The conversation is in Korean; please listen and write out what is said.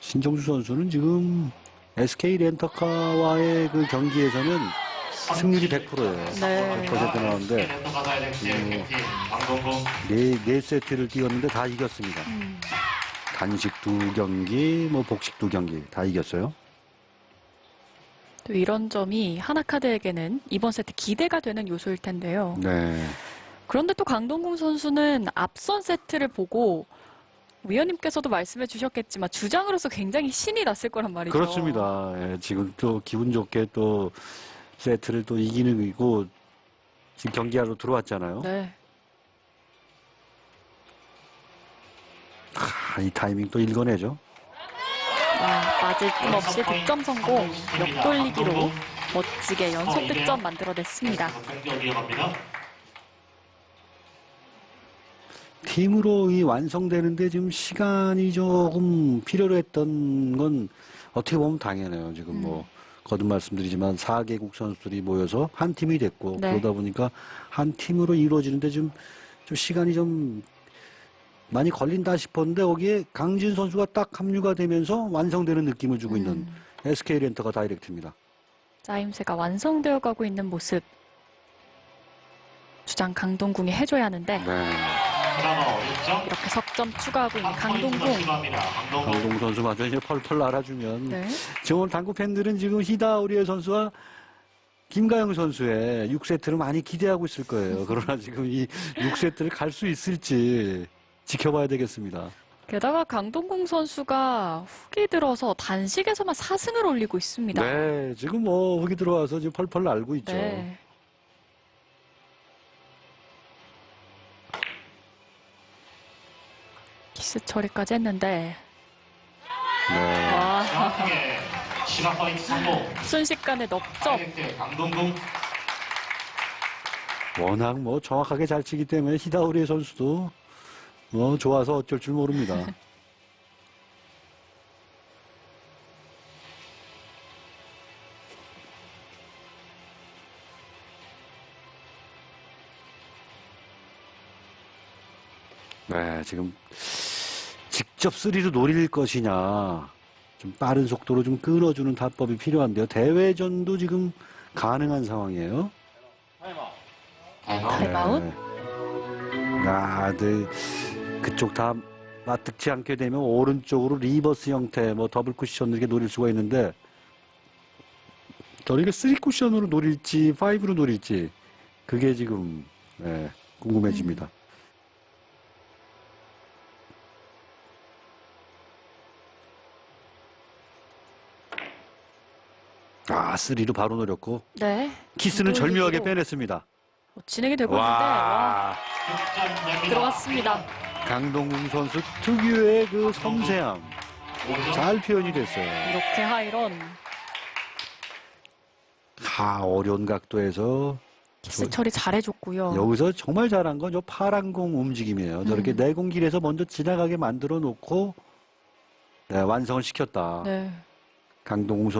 신정수 선수는 지금 SK 렌터카와의 그 경기에서는 승률이 100%예요. 네. 100% 나오는데 네, 네 세트를 뛰었는데 다 이겼습니다. 음. 단식 두 경기, 뭐 복식 두 경기 다 이겼어요. 또 이런 점이 하나카드에게는 이번 세트 기대가 되는 요소일 텐데요. 네. 그런데 또 강동궁 선수는 앞선 세트를 보고 위원님께서도 말씀해 주셨겠지만 주장으로서 굉장히 신이 났을 거란 말이죠. 그렇습니다. 예, 지금 또 기분 좋게 또 세트를 또 이기는 이고 지금 경기하러 들어왔잖아요. 네. 아, 이 타이밍 또 읽어내죠. 아, 맞을 틈 없이 득점 성공, 역돌리기로 멋지게 연속 득점 만들어냈습니다. 이어갑니다. 팀으로 이 완성되는데 지금 시간이 조금 필요로 했던 건 어떻게 보면 당연해요. 지금 뭐 거듭 말씀드리지만 4개국 선수들이 모여서 한 팀이 됐고 네. 그러다 보니까 한 팀으로 이루어지는데 좀, 좀 시간이 좀 많이 걸린다 싶었는데 거기에 강진 선수가 딱 합류가 되면서 완성되는 느낌을 주고 있는 음. SK 렌터가 다이렉트입니다. 짜임새가 완성되어 가고 있는 모습. 주장 강동궁이 해줘야 하는데 네. 이렇게 석점 추가하고 있는 강동궁. 강동궁. 강동궁. 강동 선수 마저 이제 펄펄 날아주면 네. 지금 오늘 당구 팬들은 지금 히다우리의 선수와 김가영 선수의 6세트를 많이 기대하고 있을 거예요. 그러나 지금 이 6세트를 갈 수 있을지 지켜봐야 되겠습니다. 게다가 강동궁 선수가 후기 들어서 단식에서만 4승을 올리고 있습니다. 네, 지금 뭐 후기 들어와서 지금 펄펄 날고 있죠. 네. 키스 처리까지 했는데 네. 와 파이트 성공. 순식간에 넉점 강동궁. 워낙 뭐 정확하게 잘 치기 때문에 히다우리의 선수도 뭐 좋아서 어쩔 줄 모릅니다. 네, 지금 직접 쓰리로 노릴 것이냐, 좀 빠른 속도로 좀 끊어주는 타법이 필요한데요. 대회전도 지금 가능한 상황이에요. 타임아웃? 네. 아, 네. 그쪽 다 맞득지 않게 되면 오른쪽으로 리버스 형태, 뭐 더블 쿠션 이렇게 노릴 수가 있는데 저희가 쓰리 쿠션으로 노릴지 파이브로 노릴지 그게 지금 네, 궁금해집니다. 아, 쓰리로 바로 노렸고 네 키스는 절묘하게 빼냈습니다. 어, 진행이 되고 있는데 와. 들어갔습니다. 강동궁 선수 특유의 그 섬세함 잘 표현이 됐어요. 이렇게 하이런 다 어려운 각도에서 키스 처리 잘해줬고요. 여기서 정말 잘한 건 저 파란 공 움직임이에요. 저렇게 음. 내공길에서 먼저 지나가게 만들어 놓고 네, 완성을 시켰다. 네. 강동궁 선수